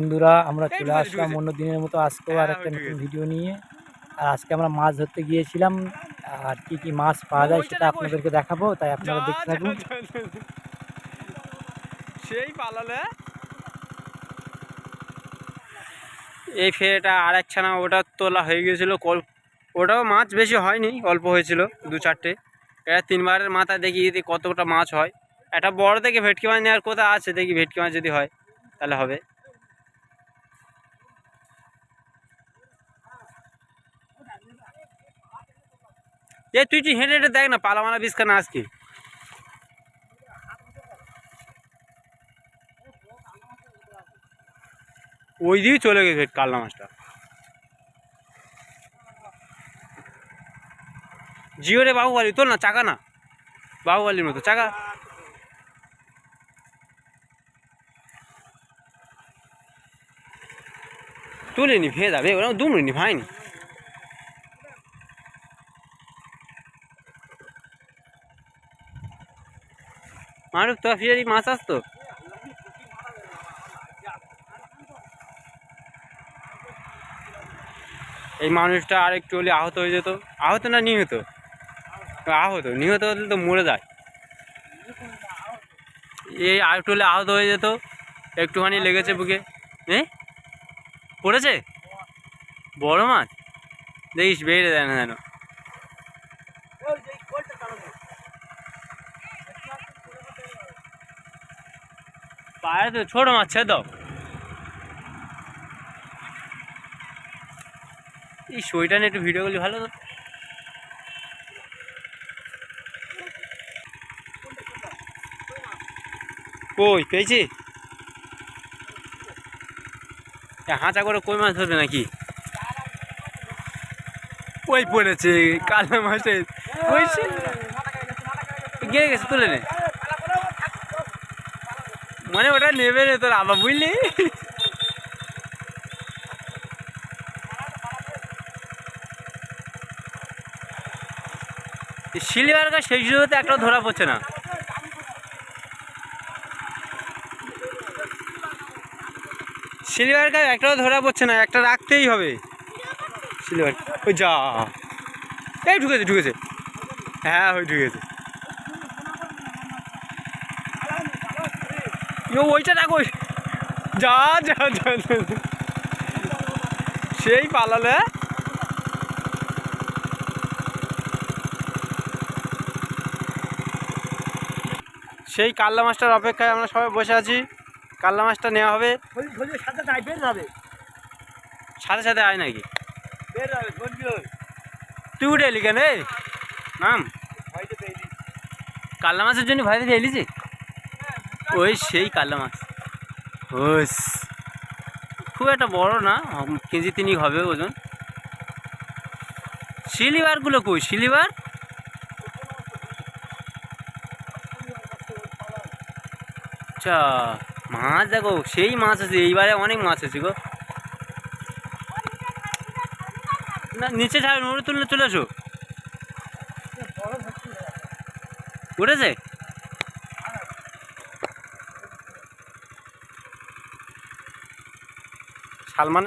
বন্ধুরা আমরা চলে আসলাম অন্য দিনের মতো। আজকেও আর হ্যাঁ, একটা নতুন ভিডিও নিয়ে। আর আজকে আমরা মাছ ধরতে গিয়েছিলাম। আর কি কি মাছ পাওয়া যায় সেটা আপনাদেরকে দেখাবো তাই আপনারা দেখতে থাকুন। সেই পালালে। এই ফেরেটা আর এক ছানা ওটা তোলা হয়ে গিয়েছিল কল। ওটাও মাছ বেশি হয়নি অল্প হয়েছিল দু চারটে। এটা তিনবারের মাথায় দেখি যদি কতটা মাছ হয়। একটা বড় দেখে ভেটকি মাছ নেওয়ার কোথা আছে দেখি ভেটকি মাছ যদি হয় তাহলে হবে। এ, তুই তুই হেঁটে হেঁটে দেখ না, পালামালা বিস্কানা আজকে। ওই দিকে চলে গেছে কালনা মাছটা। জিও রে বাহুবালি তোল না চাকা না? বাহুবালির মতো, চাকা। তুলিনি ভেয়ে যাবে ওরা দুমড়িনি ভাইনি মারুক তো ফিরারি মাছ আসতো? এই মানুষটা আর একটু হলে আহত হয়ে যেত। আহত না নিহত? আহত, নিহত হলে তো মরে যায়। এই আর একটু হলে আহত হয়ে যেত। একটুখানি লেগেছে বুকে। এ? পড়েছে? বড় মাছ? দেখিস, বেড়ে দেয় না যেন। পায়ে তো ছোট মাছ ছেদ এই সইটা নিয়ে একটু ভিডিও করলে ভালো হতো কই পেয়েছি হাঁচা করে কই মাছ ধরবে নাকি ওই পড়েছে কালো গিয়ে গেছে তুলে নে মানে ওটা নেবে রে তোর আবার বুঝলি? সিলিভার গাছ সেই সুযোগতে একটাও ধরা পড়ছে না। সিলভার গাছ একটাও ধরা পড়ছে না, একটা রাখতেই হবে। সিলভার, ওই যা। এই ঢুকেছে ঢুকেছে। হ্যাঁ ওই ঢুকেছে। ইয়ো ওইটা দেখো। যা যা যা। সেই পালালে। সেই কাল্লা মাছটার অপেক্ষায় আমরা সবাই বসে আছি। কাল্লা মাছটা নেওয়া হবে। সাথে সাথে সাথে আয় নাকি? তুই উঠে এলি কেন নাম? কাল্লা মাছের জন্য ভয় দিয়ে এলিছি ওই সেই কাল্লা মাছ। ওস। খুব একটা বড় না কেজি তিনিক হবে ওজন। সিলিভারগুলো কই? সিলিভার আচ্ছা মাছ দেখো সেই মাছ আছে এইবারে অনেক মাছ আছে গো। না নিচে ছাড় নোড়ে তুললে চলে আসো। উঠেছে? সালমান